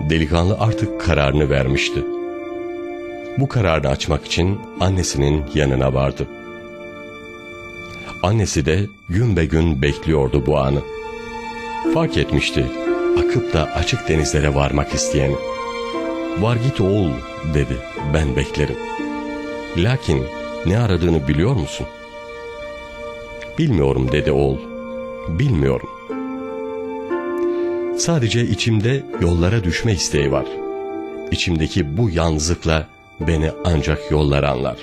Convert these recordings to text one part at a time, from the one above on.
Delikanlı artık kararını vermişti. Bu kararını açmak için annesinin yanına vardı. Annesi de gün be gün bekliyordu bu anı. Fark etmişti akıp da açık denizlere varmak isteyeni. Var git oğul dedi ben beklerim. Lakin ne aradığını biliyor musun? Bilmiyorum dedi oğul. Bilmiyorum. Sadece içimde yollara düşme isteği var. İçimdeki bu yalnızlıkla beni ancak yollar anlar.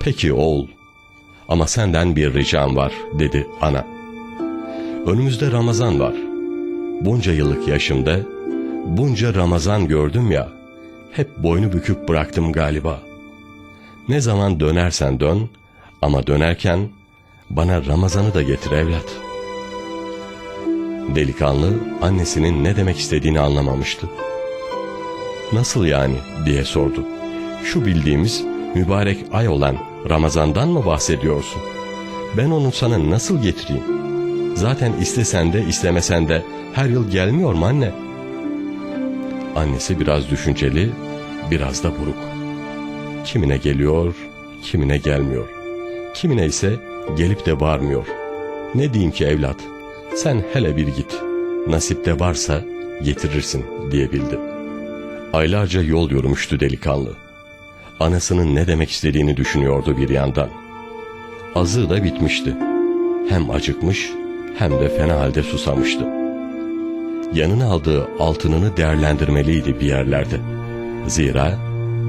Peki oğul ama senden bir ricam var dedi ana. Önümüzde Ramazan var. Bunca yıllık yaşımda bunca Ramazan gördüm ya hep boynu büküp bıraktım galiba. Ne zaman dönersen dön ama dönerken bana Ramazan'ı da getir evlat. Delikanlı annesinin ne demek istediğini anlamamıştı. Nasıl yani diye sordu. Şu bildiğimiz mübarek ay olan Ramazan'dan mı bahsediyorsun? Ben onu sana nasıl getireyim? Zaten istesen de istemesen de her yıl gelmiyor mu anne? Annesi biraz düşünceli, biraz da buruk. Kimine geliyor, kimine gelmiyor. Kimine ise gelip de varmıyor. Ne diyeyim ki evlat, sen hele bir git. Nasipte varsa getirirsin diyebildi. Aylarca yol yürümüştü delikanlı. Anasının ne demek istediğini düşünüyordu bir yandan. Azığı da bitmişti. Hem acıkmış hem de fena halde susamıştı. Yanına aldığı altınını değerlendirmeliydi bir yerlerde. Zira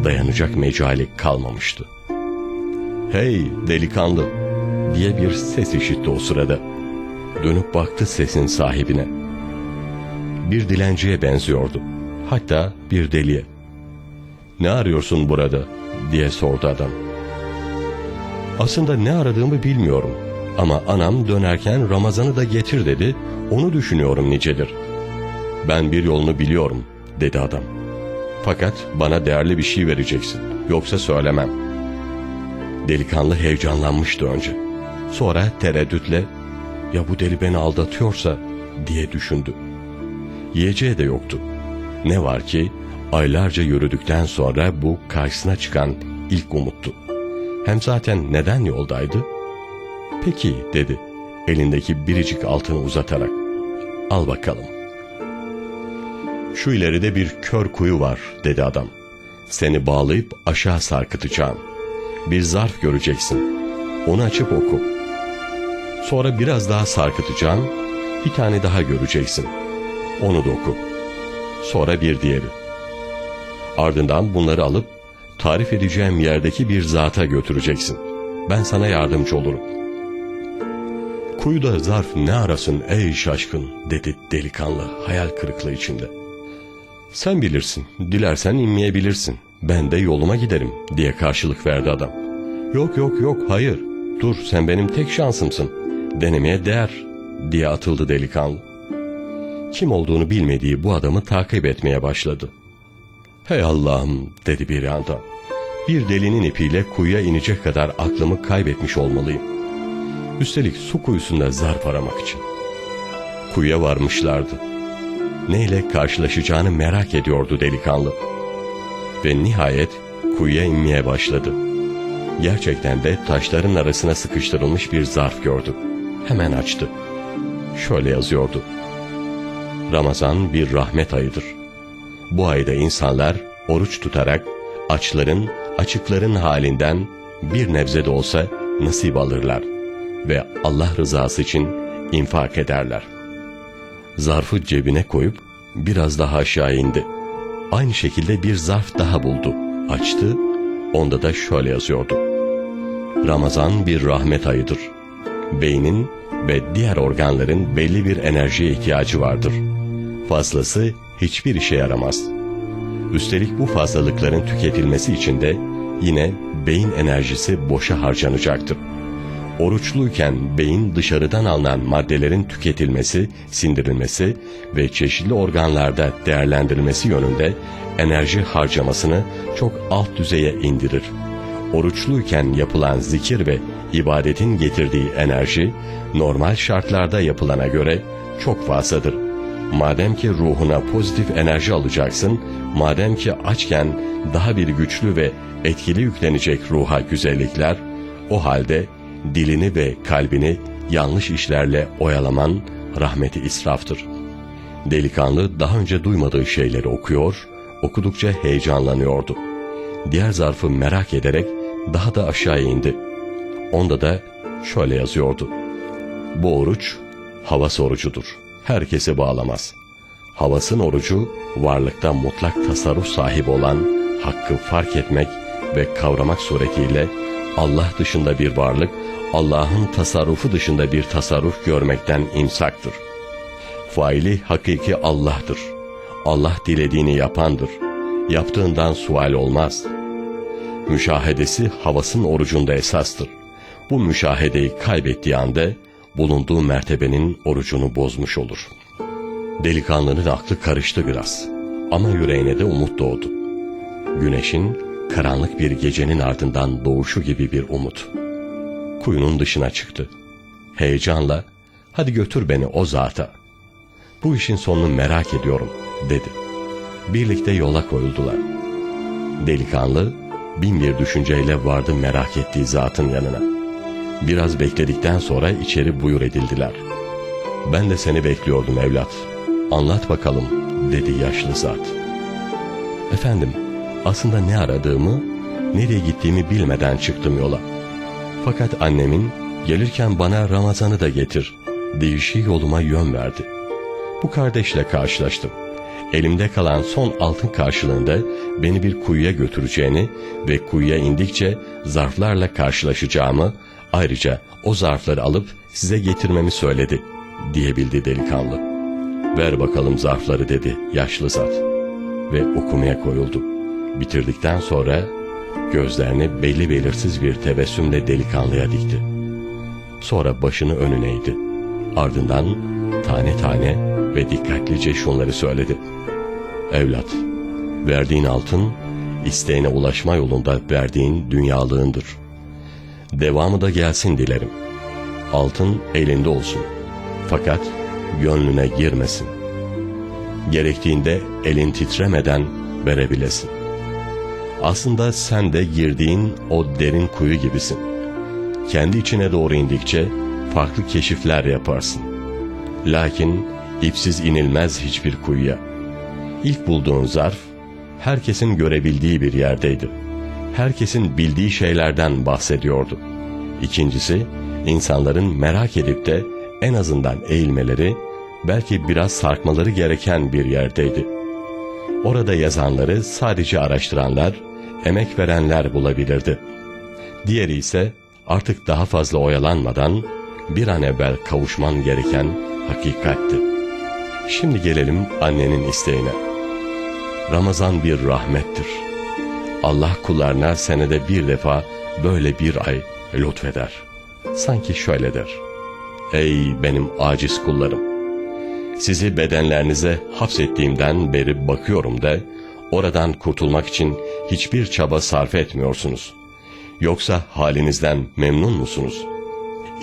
dayanacak mecali kalmamıştı. Hey delikanlı diye bir ses işitti o sırada. Dönüp baktı sesin sahibine. Bir dilenciye benziyordu. Hatta bir deliye. Ne arıyorsun burada diye sordu adam. Aslında ne aradığımı bilmiyorum. Ama anam dönerken Ramazan'ı da getir dedi. Onu düşünüyorum nicedir. Ben bir yolunu biliyorum dedi adam. Fakat bana değerli bir şey vereceksin. Yoksa söylemem. Delikanlı heyecanlanmıştı önce. Sonra tereddütle ya bu deli beni aldatıyorsa diye düşündü. Yiyeceği de yoktu. Ne var ki aylarca yürüdükten sonra bu karşısına çıkan ilk umuttu. Hem zaten neden yoldaydı? Peki dedi elindeki biricik altını uzatarak. Al bakalım. Şu ileride bir kör kuyu var dedi adam. Seni bağlayıp aşağı sarkıtacağım. Bir zarf göreceksin. Onu açıp oku. Sonra biraz daha sarkıtacağım. Bir tane daha göreceksin. Onu da oku. Sonra bir diğeri. Ardından bunları alıp tarif edeceğim yerdeki bir zata götüreceksin. Ben sana yardımcı olurum. Kuyuda zarf ne arasın ey şaşkın dedi delikanlı hayal kırıklığı içinde. Sen bilirsin, dilersen inmeyebilirsin. Ben de yoluma giderim diye karşılık verdi adam. Yok yok yok hayır, dur sen benim tek şansımsın. Denemeye değer diye atıldı delikanlı. Kim olduğunu bilmediği bu adamı takip etmeye başladı. Hey Allah'ım dedi bir anda. Bir delinin ipiyle kuyuya inecek kadar aklımı kaybetmiş olmalıyım. Üstelik su kuyusunda zarf aramak için. Kuyuya varmışlardı. Neyle karşılaşacağını merak ediyordu delikanlı. Ve nihayet kuyuya inmeye başladı. Gerçekten de taşların arasına sıkıştırılmış bir zarf gördü. Hemen açtı. Şöyle yazıyordu. Ramazan bir rahmet ayıdır. Bu ayda insanlar oruç tutarak açların, açıkların halinden bir nebze de olsa nasip alırlar ve Allah rızası için infak ederler. Zarfı cebine koyup biraz daha aşağı indi. Aynı şekilde bir zarf daha buldu. Açtı, onda da şöyle yazıyordu. Ramazan bir rahmet ayıdır. Beynin ve diğer organların belli bir enerjiye ihtiyacı vardır. Fazlası hiçbir işe yaramaz. Üstelik bu fazlalıkların tüketilmesi için de yine beyin enerjisi boşa harcanacaktır. Oruçluyken beyin dışarıdan alınan maddelerin tüketilmesi, sindirilmesi ve çeşitli organlarda değerlendirilmesi yönünde enerji harcamasını çok alt düzeye indirir. Oruçluyken yapılan zikir ve ibadetin getirdiği enerji normal şartlarda yapılana göre çok fazladır. madem ki ruhuna pozitif enerji alacaksın, madem ki açken daha bir güçlü ve etkili yüklenecek ruha güzellikler, o halde dilini ve kalbini yanlış işlerle oyalaman rahmeti israftır. Delikanlı daha önce duymadığı şeyleri okuyor, okudukça heyecanlanıyordu. Diğer zarfı merak ederek daha da aşağı indi. Onda da şöyle yazıyordu. Bu oruç havas orucudur. Herkese bağlamaz. Havasın orucu varlıkta mutlak tasarruf sahibi olan hakkı fark etmek ve kavramak suretiyle Allah dışında bir varlık, Allah'ın tasarrufu dışında bir tasarruf görmekten imsaktır. Faili hakiki Allah'tır. Allah dilediğini yapandır. Yaptığından sual olmaz. Müşahedesi havasın orucunda esastır. Bu müşahedeyi kaybettiği anda bulunduğu mertebenin orucunu bozmuş olur. Delikanlının aklı karıştı biraz ama yüreğine de umut doğdu. Güneşin karanlık bir gecenin ardından doğuşu gibi bir umut. Kuyunun dışına çıktı. Heyecanla hadi götür beni o zata. Bu işin sonunu merak ediyorum dedi. Birlikte yola koyuldular. Delikanlı bin bir düşünceyle vardı merak ettiği zatın yanına. Biraz bekledikten sonra içeri buyur edildiler. Ben de seni bekliyordum evlat. Anlat bakalım dedi yaşlı zat. Efendim aslında ne aradığımı, nereye gittiğimi bilmeden çıktım yola. Fakat annemin gelirken bana Ramazan'ı da getir deyişi yoluma yön verdi. Bu kardeşle karşılaştım. Elimde kalan son altın karşılığında beni bir kuyuya götüreceğini ve kuyuya indikçe zarflarla karşılaşacağımı, ayrıca o zarfları alıp size getirmemi söyledi diyebildi delikanlı. Ver bakalım zarfları dedi yaşlı zat ve okumaya koyuldu. Bitirdikten sonra gözlerini belli belirsiz bir tebessümle delikanlıya dikti. Sonra başını önüne eğdi. Ardından tane tane ve dikkatlice şunları söyledi. Evlat, verdiğin altın, isteğine ulaşma yolunda verdiğin dünyalığındır. Devamı da gelsin dilerim. Altın elinde olsun. Fakat gönlüne girmesin. Gerektiğinde elin titremeden verebilesin. Aslında sen de girdiğin o derin kuyu gibisin. Kendi içine doğru indikçe farklı keşifler yaparsın. Lakin ipsiz inilmez hiçbir kuyuya. İlk bulduğun zarf, herkesin görebildiği bir yerdeydi. Herkesin bildiği şeylerden bahsediyordu. İkincisi, insanların merak edip de en azından eğilmeleri, belki biraz sarkmaları gereken bir yerdeydi. Orada yazanları sadece araştıranlar, emek verenler bulabilirdi. Diğeri ise artık daha fazla oyalanmadan bir an evvel kavuşman gereken hakikatti. Şimdi gelelim annenin isteğine. Ramazan bir rahmettir. Allah kullarına senede bir defa böyle bir ay lütfeder. Sanki şöyle der. Ey benim aciz kullarım! Sizi bedenlerinize hapsettiğimden beri bakıyorum da oradan kurtulmak için hiçbir çaba sarf etmiyorsunuz. Yoksa halinizden memnun musunuz?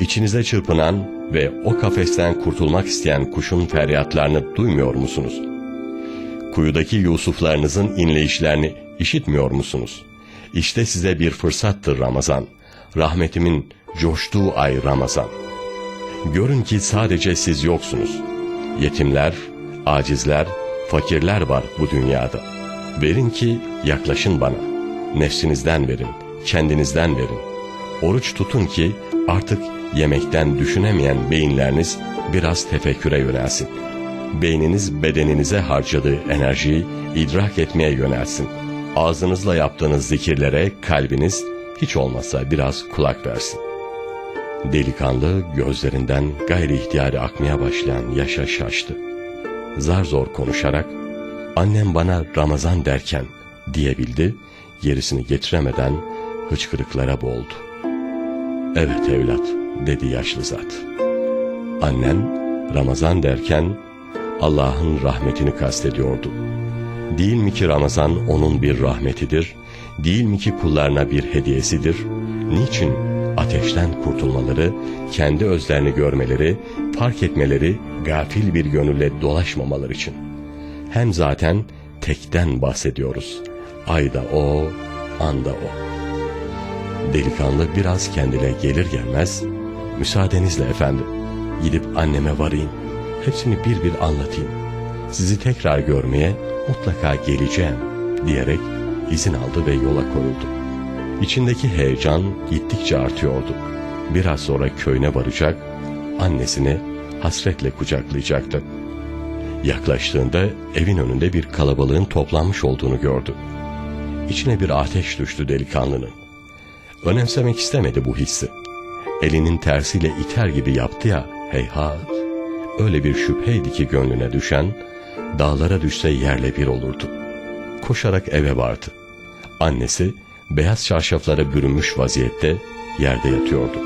İçinize çırpınan ve o kafesten kurtulmak isteyen kuşun feryatlarını duymuyor musunuz? Kuyudaki Yusuflarınızın inleyişlerini işitmiyor musunuz? İşte size bir fırsattır Ramazan. Rahmetimin coştuğu ay Ramazan. Görün ki sadece siz yoksunuz. Yetimler, acizler, fakirler var bu dünyada. Verin ki yaklaşın bana. Nefsinizden verin, kendinizden verin. Oruç tutun ki artık yemekten düşünemeyen beyinleriniz biraz tefekküre yönelsin. Beyniniz bedeninize harcadığı enerjiyi idrak etmeye yönelsin. Ağzınızla yaptığınız zikirlere kalbiniz hiç olmazsa biraz kulak versin. Delikanlı gözlerinden gayri ihtiyari akmaya başlayan yaşa şaştı. Zar zor konuşarak annem bana Ramazan derken diyebildi, gerisini getiremeden hıçkırıklara boğuldu. Evet evlat dedi yaşlı zat. Annen Ramazan derken Allah'ın rahmetini kastediyordu. Değil mi ki Ramazan onun bir rahmetidir? Değil mi ki kullarına bir hediyesidir? Niçin ateşten kurtulmaları, kendi özlerini görmeleri, Fark etmeleri gafil bir gönülle dolaşmamaları için. Hem zaten tekten bahsediyoruz. Ayda o, anda o. Delikanlı biraz kendine gelir gelmez, müsaadenizle efendim, gidip anneme varayım, hepsini bir bir anlatayım. Sizi tekrar görmeye mutlaka geleceğim diyerek izin aldı ve yola koyuldu. İçindeki heyecan gittikçe artıyordu. Biraz sonra köyüne varacak, annesini hasretle kucaklayacaktı. Yaklaştığında evin önünde bir kalabalığın toplanmış olduğunu gördü. İçine bir ateş düştü delikanlının. Önemsemek istemedi bu hissi. Elinin tersiyle iter gibi yaptı ya, heyhat. Öyle bir şüpheydi ki gönlüne düşen, dağlara düşse yerle bir olurdu. Koşarak eve vardı. Annesi, beyaz çarşaflara bürünmüş vaziyette yerde yatıyordu.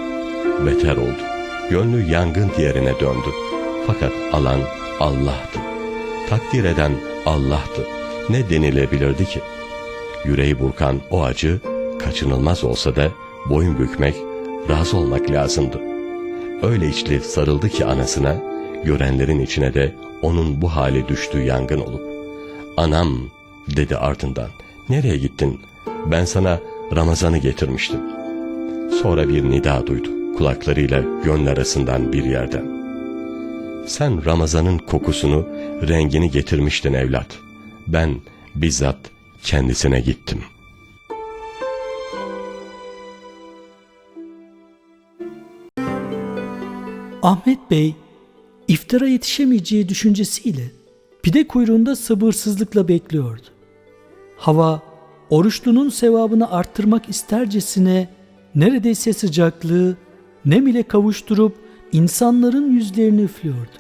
Beter oldu. Gönlü yangın diğerine döndü. Fakat alan Allah'tı. Takdir eden Allah'tı. Ne denilebilirdi ki? Yüreği burkan o acı kaçınılmaz olsa da boyun bükmek, razı olmak lazımdı. Öyle içli sarıldı ki anasına, görenlerin içine de onun bu hale düştüğü yangın olup. Anam dedi ardından, nereye gittin? Ben sana Ramazan'ı getirmiştim. Sonra bir nida duydu kulaklarıyla gönül arasından bir yerden. Sen Ramazan'ın kokusunu, rengini getirmiştin evlat. Ben bizzat kendisine gittim. Ahmet Bey iftara yetişemeyeceği düşüncesiyle pide kuyruğunda sabırsızlıkla bekliyordu. Hava oruçlunun sevabını arttırmak istercesine neredeyse sıcaklığı nem ile kavuşturup insanların yüzlerini üflüyordu.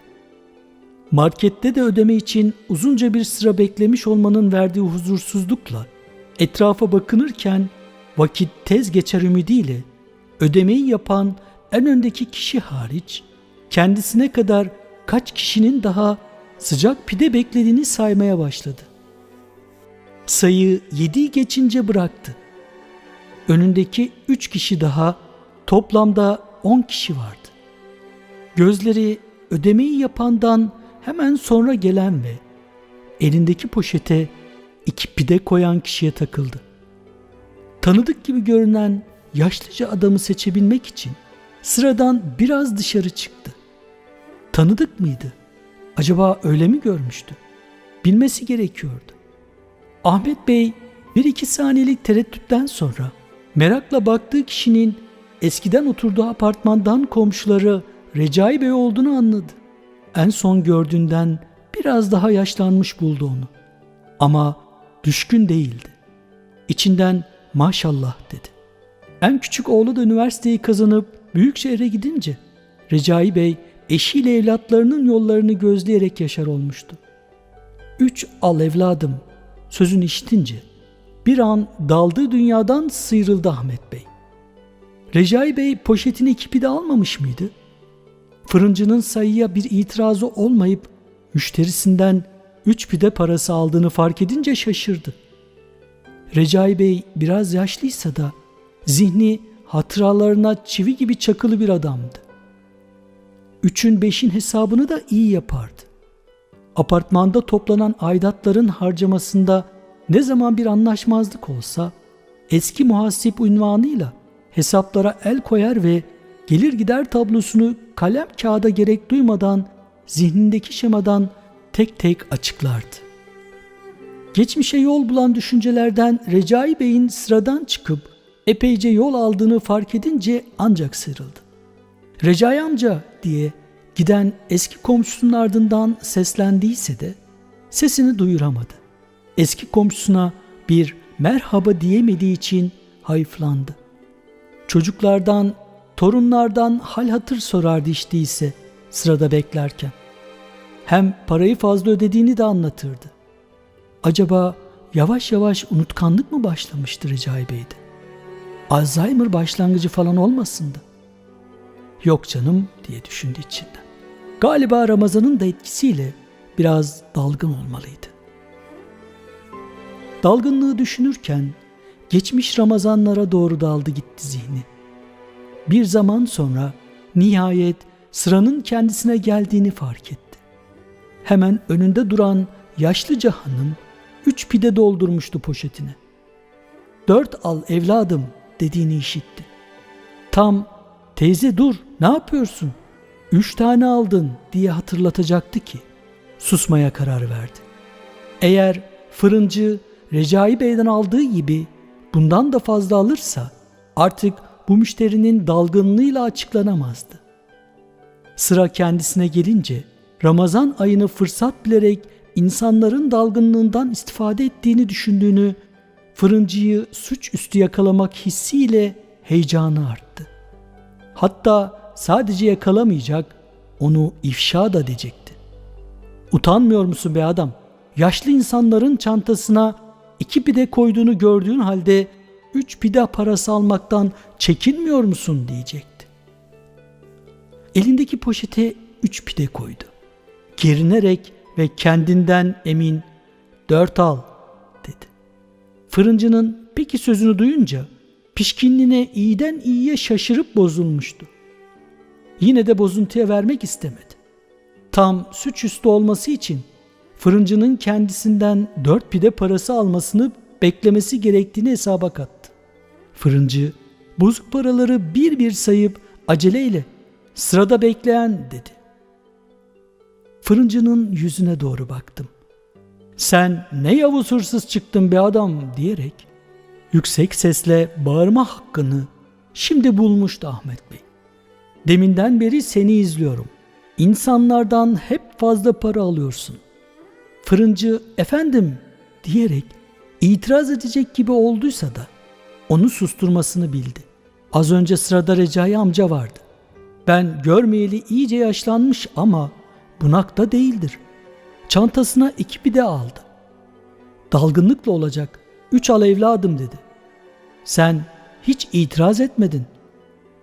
Markette de ödeme için uzunca bir sıra beklemiş olmanın verdiği huzursuzlukla etrafa bakınırken vakit tez geçer ümidiyle ödemeyi yapan en öndeki kişi hariç kendisine kadar kaç kişinin daha sıcak pide beklediğini saymaya başladı. Sayı yediği geçince bıraktı. Önündeki üç kişi daha toplamda on kişi vardı. Gözleri ödemeyi yapandan hemen sonra gelen ve elindeki poşete iki pide koyan kişiye takıldı. Tanıdık gibi görünen yaşlıca adamı seçebilmek için sıradan biraz dışarı çıktı. Tanıdık mıydı? Acaba öyle mi görmüştü? Bilmesi gerekiyordu. Ahmet Bey bir iki saniyelik tereddütten sonra merakla baktığı kişinin eskiden oturduğu apartmandan komşuları Recai Bey olduğunu anladı. En son gördüğünden biraz daha yaşlanmış buldu onu. Ama düşkün değildi. İçinden maşallah dedi. En küçük oğlu da üniversiteyi kazanıp büyük şehre gidince Recai Bey eşiyle evlatlarının yollarını gözleyerek yaşar olmuştu. Üç al evladım sözünü işitince bir an daldığı dünyadan sıyrıldı Ahmet Bey. Recai Bey poşetini iki pide almamış mıydı? Fırıncının sayıya bir itirazı olmayıp müşterisinden üç pide parası aldığını fark edince şaşırdı. Recai Bey biraz yaşlıysa da zihni hatıralarına çivi gibi çakılı bir adamdı. Üçün beşin hesabını da iyi yapardı. Apartmanda toplanan aidatların harcamasında ne zaman bir anlaşmazlık olsa eski muhasip unvanıyla hesaplara el koyar ve gelir gider tablosunu kalem kağıda gerek duymadan zihnindeki şemadan tek tek açıklardı. Geçmişe yol bulan düşüncelerden Recai Bey'in sıradan çıkıp epeyce yol aldığını fark edince ancak sıyrıldı. Recai amca diye giden eski komşusunun ardından seslendiyse de sesini duyuramadı. Eski komşusuna bir merhaba diyemediği için hayıflandı. Çocuklardan, torunlardan hal hatır sorardı işte sırada beklerken. Hem parayı fazla ödediğini de anlatırdı. Acaba yavaş yavaş unutkanlık mı başlamıştı Recai Bey'de? Alzheimer başlangıcı falan olmasındı. Yok canım diye düşündü içinden. Galiba Ramazan'ın da etkisiyle biraz dalgın olmalıydı. Dalgınlığı düşünürken geçmiş Ramazanlara doğru daldı gitti zihni. Bir zaman sonra nihayet sıranın kendisine geldiğini fark etti. Hemen önünde duran yaşlıca hanım üç pide doldurmuştu poşetine. Dört al evladım dediğini işitti. Tam teyze dur ne yapıyorsun? Üç tane aldın diye hatırlatacaktı ki susmaya karar verdi. Eğer fırıncı Recai Bey'den aldığı gibi bundan da fazla alırsa artık bu müşterinin dalgınlığıyla açıklanamazdı. Sıra kendisine gelince Ramazan ayını fırsat bilerek insanların dalgınlığından istifade ettiğini düşündüğünü, fırıncıyı suçüstü yakalamak hissiyle heyecanı arttı. Hatta sadece yakalamayacak, onu ifşa da edecekti. Utanmıyor musun be adam? Yaşlı insanların çantasına iki pide koyduğunu gördüğün halde üç pide parası almaktan çekinmiyor musun diyecekti. Elindeki poşete üç pide koydu. Gerinerek ve kendinden emin dört al dedi. Fırıncının peki sözünü duyunca pişkinliğine iyiden iyiye şaşırıp bozulmuştu. Yine de bozuntuya vermek istemedi. Tam suçüstü olması için fırıncının kendisinden dört pide parası almasını beklemesi gerektiğini hesaba kattı. Fırıncı bozuk paraları bir bir sayıp aceleyle sırada bekleyen dedi. Fırıncının yüzüne doğru baktım. Sen ne yavuz hırsız çıktın be adam diyerek yüksek sesle bağırma hakkını şimdi bulmuştu Ahmet Bey. Deminden beri seni izliyorum. İnsanlardan hep fazla para alıyorsun. Fırıncı efendim diyerek itiraz edecek gibi olduysa da onu susturmasını bildi. Az önce sırada Recai amca vardı. Ben görmeyeli iyice yaşlanmış ama bunakta değildir. Çantasına iki pide aldı. Dalgınlıkla olacak. Üç al evladım dedi. Sen hiç itiraz etmedin.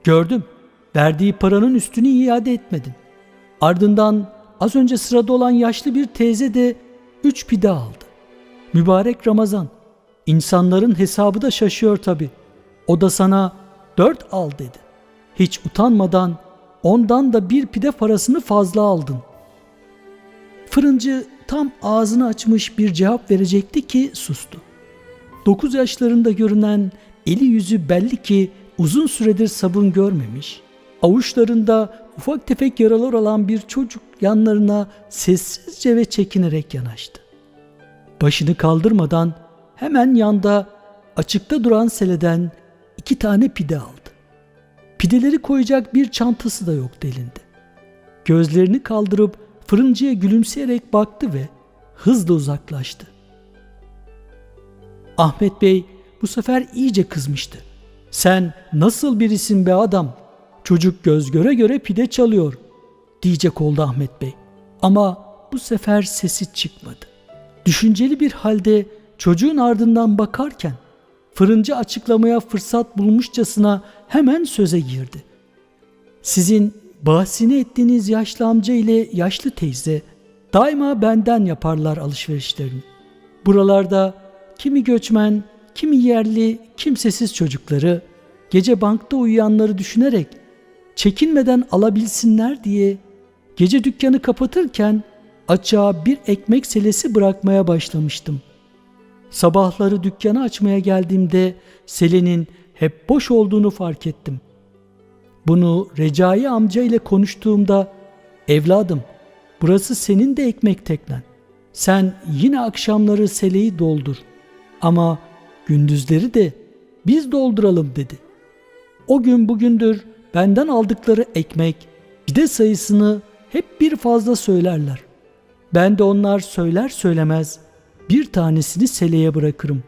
Gördüm. Verdiği paranın üstünü iade etmedin. Ardından az önce sırada olan yaşlı bir teyze de üç pide aldı. Mübarek Ramazan. İnsanların hesabı da şaşıyor tabi. O da sana dört al dedi. Hiç utanmadan ondan da bir pide parasını fazla aldın. Fırıncı tam ağzını açmış bir cevap verecekti ki sustu. Dokuz yaşlarında görünen eli yüzü belli ki uzun süredir sabun görmemiş, avuçlarında ufak tefek yaralar olan bir çocuk yanlarına sessizce ve çekinerek yanaştı. Başını kaldırmadan hemen yanda açıkta duran seleden iki tane pide aldı. Pideleri koyacak bir çantası da yoktu elinde. Gözlerini kaldırıp fırıncıya gülümseyerek baktı ve hızla uzaklaştı. Ahmet Bey bu sefer iyice kızmıştı. Sen nasıl birisin be adam? Çocuk göz göre göre pide çalıyor diyecek oldu Ahmet Bey. Ama bu sefer sesi çıkmadı. Düşünceli bir halde çocuğun ardından bakarken fırıncı açıklamaya fırsat bulmuşçasına hemen söze girdi. Sizin bahsini ettiğiniz yaşlı amca ile yaşlı teyze daima benden yaparlar alışverişlerini. Buralarda kimi göçmen, kimi yerli, kimsesiz çocukları gece bankta uyuyanları düşünerek çekinmeden alabilsinler diye gece dükkanı kapatırken açığa bir ekmek selesi bırakmaya başlamıştım. Sabahları dükkanı açmaya geldiğimde selenin hep boş olduğunu fark ettim. Bunu Recai amca ile konuştuğumda evladım burası senin de ekmek teknen. Sen yine akşamları seleyi doldur ama gündüzleri de biz dolduralım dedi. O gün bugündür benden aldıkları ekmek pide sayısını hep bir fazla söylerler. Ben de onlar söyler söylemez bir tanesini seleye bırakırım.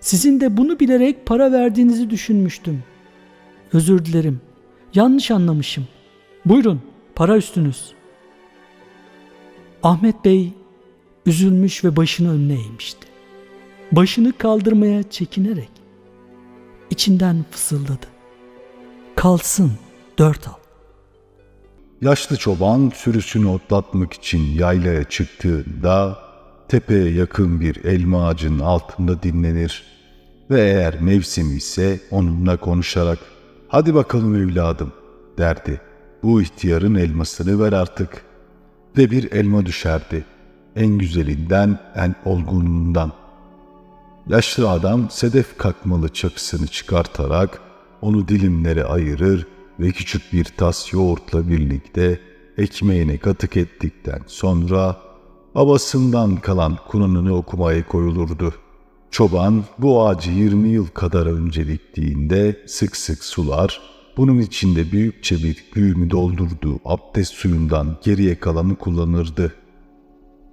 Sizin de bunu bilerek para verdiğinizi düşünmüştüm. Özür dilerim. Yanlış anlamışım. Buyurun, para üstünüz. Ahmet Bey üzülmüş ve başını önüne eğmişti. Başını kaldırmaya çekinerek içinden fısıldadı. Kalsın dört al. Yaşlı çoban sürüsünü otlatmak için yaylaya çıktığında tepeye yakın bir elma ağacının altında dinlenir ve eğer mevsim ise onunla konuşarak ''Hadi bakalım evladım'' derdi. bu ihtiyarın elmasını ver artık. Ve bir elma düşerdi. En güzelinden, en olgunundan. Yaşlı adam sedef kakmalı çakısını çıkartarak onu dilimlere ayırır ve küçük bir tas yoğurtla birlikte ekmeğine katık ettikten sonra babasından kalan Kur'an'ını okumaya koyulurdu. Çoban bu ağacı 20 yıl kadar önce diktiğinde sık sık sular, bunun içinde büyükçe bir güğümü doldurduğu abdest suyundan geriye kalanı kullanırdı.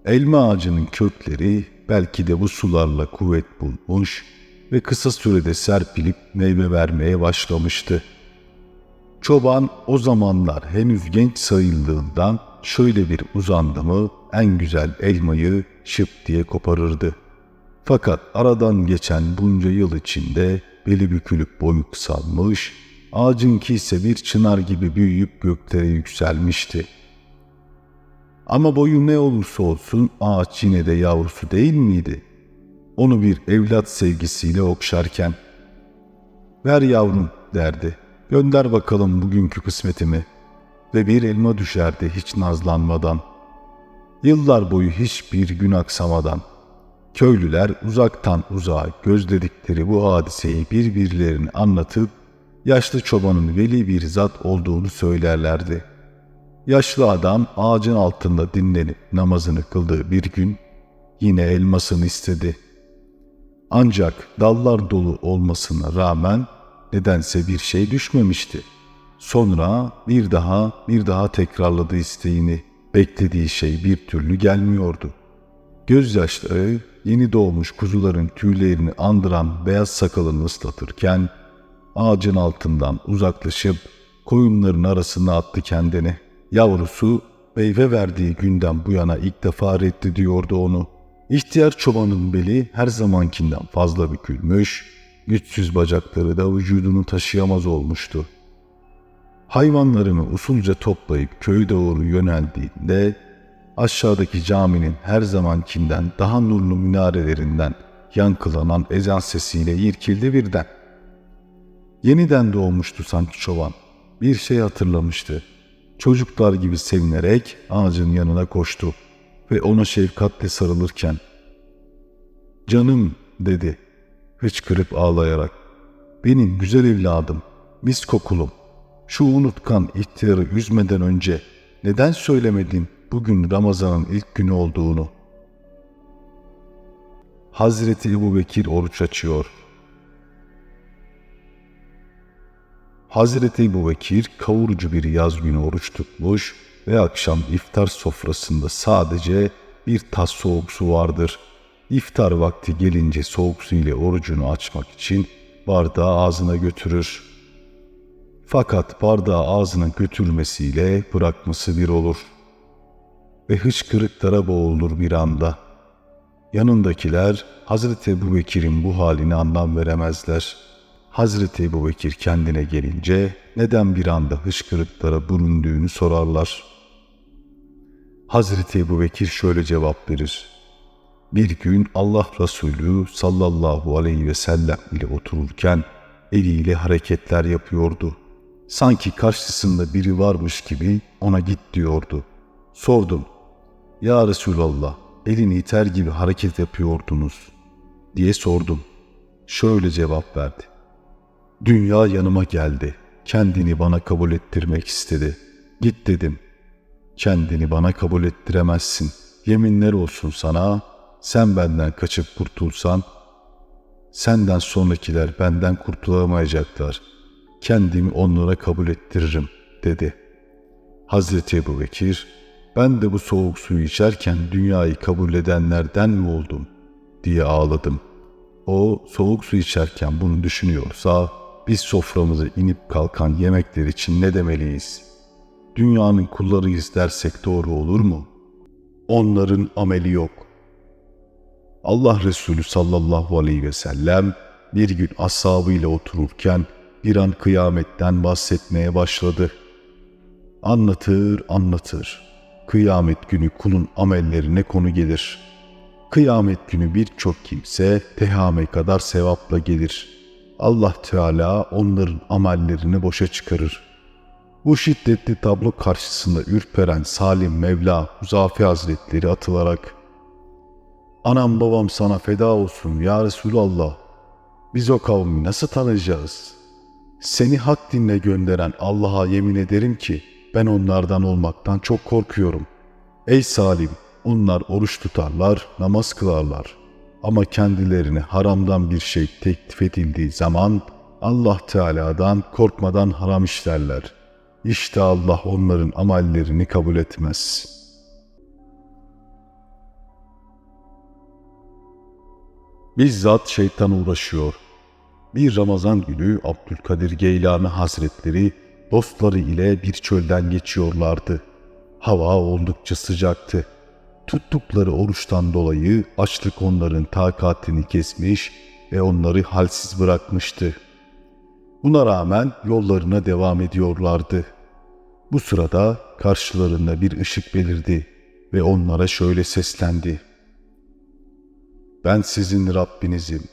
Elma ağacının kökleri belki de bu sularla kuvvet bulmuş ve kısa sürede serpilip meyve vermeye başlamıştı. Çoban o zamanlar henüz genç sayıldığından şöyle bir uzandı mı en güzel elmayı şıp diye koparırdı. Fakat aradan geçen bunca yıl içinde beli bükülüp boyu kısalmış, ağacınki ise bir çınar gibi büyüyüp göklere yükselmişti. Ama boyu ne olursa olsun ağaç yine de yavrusu değil miydi? Onu bir evlat sevgisiyle okşarken, ''Ver yavrum'' derdi. ''Gönder bakalım bugünkü kısmetimi.'' Ve bir elma düşerdi hiç nazlanmadan. Yıllar boyu hiçbir gün aksamadan. Köylüler uzaktan uzağa gözledikleri bu hadiseyi birbirlerine anlatıp yaşlı çobanın veli bir zat olduğunu söylerlerdi. Yaşlı adam ağacın altında dinlenip namazını kıldığı bir gün yine elmasını istedi. Ancak dallar dolu olmasına rağmen nedense bir şey düşmemişti. Sonra bir daha bir daha tekrarladı isteğini. Beklediği şey bir türlü gelmiyordu. Gözyaşları yeni doğmuş kuzuların tüylerini andıran beyaz sakalını ıslatırken ağacın altından uzaklaşıp koyunların arasına attı kendini. Yavrusu meyve verdiği günden bu yana ilk defa reddediyordu onu. İhtiyar çobanın beli her zamankinden fazla bükülmüş, güçsüz bacakları da vücudunu taşıyamaz olmuştu. Hayvanlarını usulca toplayıp köye doğru yöneldiğinde aşağıdaki caminin her zamankinden daha nurlu minarelerinden yankılanan ezan sesiyle irkildi birden. Yeniden doğmuştu sanki çoban. Bir şey hatırlamıştı. Çocuklar gibi sevinerek ağacın yanına koştu ve ona şefkatle sarılırken ''Canım'' dedi hıçkırıp ağlayarak. ''Benim güzel evladım, mis kokulum, şu unutkan ihtiyarı üzmeden önce neden söylemedin bugün Ramazan'ın ilk günü olduğunu?'' Hazreti Ebu Bekir oruç açıyor. Hazreti Ebu Bekir kavurucu bir yaz günü oruç tutmuş ve akşam iftar sofrasında sadece bir tas soğuk su vardır. İftar vakti gelince soğuk su ile orucunu açmak için bardağı ağzına götürür. Fakat bardağı ağzına götürmesiyle bırakması bir olur. Ve hıçkırıklara boğulur bir anda. Yanındakiler Hazreti Ebu Bekir'in bu haline anlam veremezler. Hazreti Ebu Bekir kendine gelince neden bir anda hışkırıklara büründüğünü sorarlar. Hazreti Ebu Bekir şöyle cevap verir. Bir gün Allah Resulü sallallahu aleyhi ve sellem ile otururken eliyle hareketler yapıyordu. Sanki karşısında biri varmış gibi ona git diyordu. Sordum. Ya Resulallah elini iter gibi hareket yapıyordunuz diye sordum. Şöyle cevap verdi. Dünya yanıma geldi. Kendini bana kabul ettirmek istedi. Git dedim. Kendini bana kabul ettiremezsin. Yeminler olsun sana. Sen benden kaçıp kurtulsan, senden sonrakiler benden kurtulamayacaklar. Kendimi onlara kabul ettiririm, dedi. Hazreti Ebu Bekir, ben de bu soğuk suyu içerken dünyayı kabul edenlerden mi oldum, diye ağladım. O soğuk su içerken bunu düşünüyorsa, biz soframıza inip kalkan yemekler için ne demeliyiz? Dünyanın kullarıyız dersek doğru olur mu? Onların ameli yok. Allah Resulü sallallahu aleyhi ve sellem bir gün ashabıyla otururken bir an kıyametten bahsetmeye başladı. Anlatır anlatır. Kıyamet günü kulun amellerine konu gelir. Kıyamet günü birçok kimse tehame kadar sevapla gelir.'' Allah Teala onların amellerini boşa çıkarır. Bu şiddetli tablo karşısında ürperen Salim Mevla Huzafi Hazretleri atılarak Anam babam sana feda olsun ya Resulallah. Biz o kavmi nasıl tanıyacağız? Seni hak dinle gönderen Allah'a yemin ederim ki ben onlardan olmaktan çok korkuyorum. Ey Salim, onlar oruç tutarlar, namaz kılarlar. Ama kendilerine haramdan bir şey teklif edildiği zaman Allah Teala'dan korkmadan haram işlerler. İşte Allah onların amellerini kabul etmez.'' Bizzat şeytan uğraşıyor. Bir Ramazan günü Abdülkadir Geylani Hazretleri dostları ile bir çölden geçiyorlardı. Hava oldukça sıcaktı. Tuttukları oruçtan dolayı açlık onların takatini kesmiş ve onları halsiz bırakmıştı. Buna rağmen yollarına devam ediyorlardı. Bu sırada karşılarında bir ışık belirdi ve onlara şöyle seslendi. Ben sizin Rabbinizim.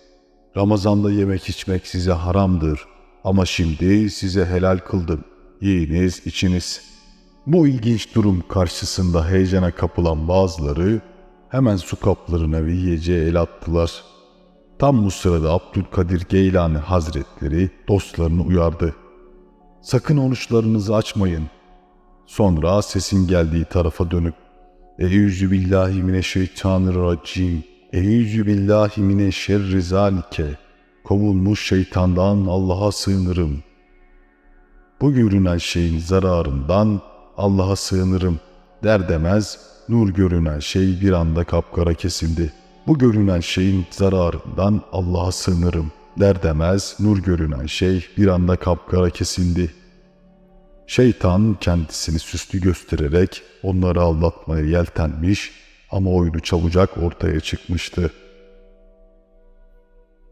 Ramazanda yemek içmek size haramdır. Ama şimdi size helal kıldım. Yiyiniz, içiniz. Bu ilginç durum karşısında heyecana kapılan bazıları hemen su kaplarına ve yiyeceğe el attılar. Tam bu sırada Abdülkadir Geylani Hazretleri dostlarını uyardı. Sakın oruçlarınızı açmayın. Sonra sesin geldiği tarafa dönüp Eyyüzü billahi mineşşeytanirracim. Eyyüzü billahi mine şerri zalike. Kovulmuş şeytandan Allah'a sığınırım. Bu görünen şeyin zararından Allah'a sığınırım der demez nur görünen şey bir anda kapkara kesildi. Bu görünen şeyin zararından Allah'a sığınırım der demez nur görünen şey bir anda kapkara kesildi. Şeytan kendisini süslü göstererek onları aldatmaya yeltenmiş ama oyunu çabucak ortaya çıkmıştı.